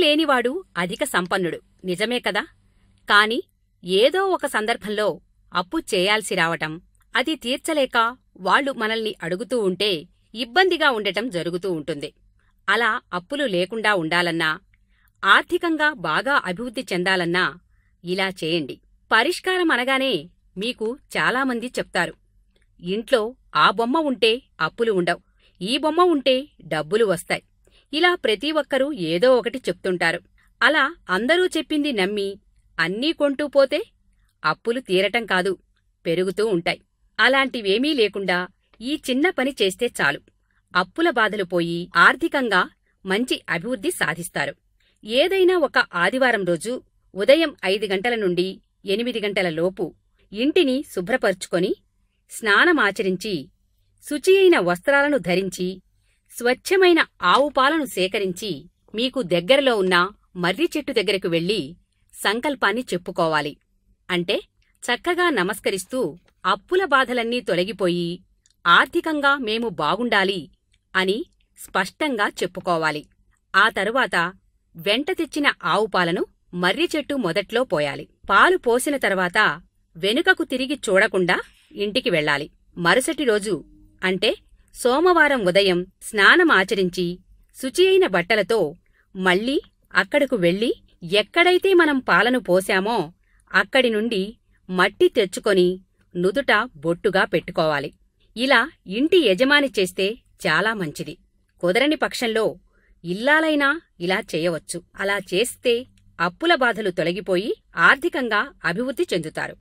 లేనివాడు అధిక సంపన్నుడు. నిజమే కదా? కాని ఏదో ఒక సందర్భంలో అప్పు చేయాల్సి రావటం అది తీర్చలేక వాళ్ళు మనల్ని అడుగుతూ ఉంటే ఇబ్బందిగా ఉండటం జరుగుతూ ఉంటుంది. అలా అప్పులు లేకుండా ఉండాలన్నా ఆర్థికంగా బాగా అభివృద్ధి చెందాలన్నా ఇలా చేయండి. పరిష్కారం అనగానే మీకు చాలామంది చెప్తారు ఇంట్లో ఆ బొమ్మ ఉంటే అప్పులు ఉండవు. ఈ బొమ్మ ఉంటే డబ్బులు వస్తాయి. ఇలా ప్రతి ఒక్కరూ ఏదో ఒకటి చెప్తుంటారు. అలా అందరూ చెప్పింది నమ్మి అన్నీ కొంటూ పోతే అప్పులు తీరటం కాదు పెరుగుతూ ఉంటాయి. అలాంటివేమీ లేకుండా ఈ చిన్న పని చేస్తే చాలు. అప్పుల బాధలు పోయి ఆర్థికంగా మంచి అభివృద్ధి సాధిస్తారు. ఏదైనా ఒక ఆదివారం రోజు ఉదయం ఐదు గంటల నుండి ఎనిమిది గంటల లోపు ఇంటిని శుభ్రపరుచుకొని స్నానమాచరించి శుచి అయిన వస్త్రాలను ధరించి స్వచ్ఛమైన ఆవు పాలను సేకరించి మీకు దగ్గరలో ఉన్న మర్రి చెట్టు దగ్గరకు వెళ్ళి సంకల్పాన్ని చెప్పుకోవాలి. అంటే చక్కగా నమస్కరిస్తూ అప్పుల బాధలన్నీ తొలగిపోయి ఆర్థికంగా మేము బాగుండాలి అని స్పష్టంగా చెప్పుకోవాలి. ఆ తరువాత వెంట తెచ్చిన ఆవు పాలను మర్రి చెట్టు మొదట్లో పోయాలి. పాలు పోసిన తర్వాత వెనుకకు తిరిగి చూడకుండా ఇంటికి వెళ్ళాలి. మరుసటి రోజు అంటే సోమవారం ఉదయం స్నానమాచరించి శుచి అయిన బట్టలతో మళ్ళీ అక్కడకు వెళ్ళి ఎక్కడైతే మనం పాలను పోశామో అక్కడి నుండి మట్టి తెచ్చుకొని నుదుట బొట్టుగా పెట్టుకోవాలి. ఇలా ఇంటి యజమాని చేస్తే చాలా మంచిది. కుదరని పక్షంలో ఇల్లాలైనా ఇలా చేయవచ్చు. అలా చేస్తే అప్పుల బాధలు తొలగిపోయి ఆర్థికంగా అభివృద్ధి చెందుతారు.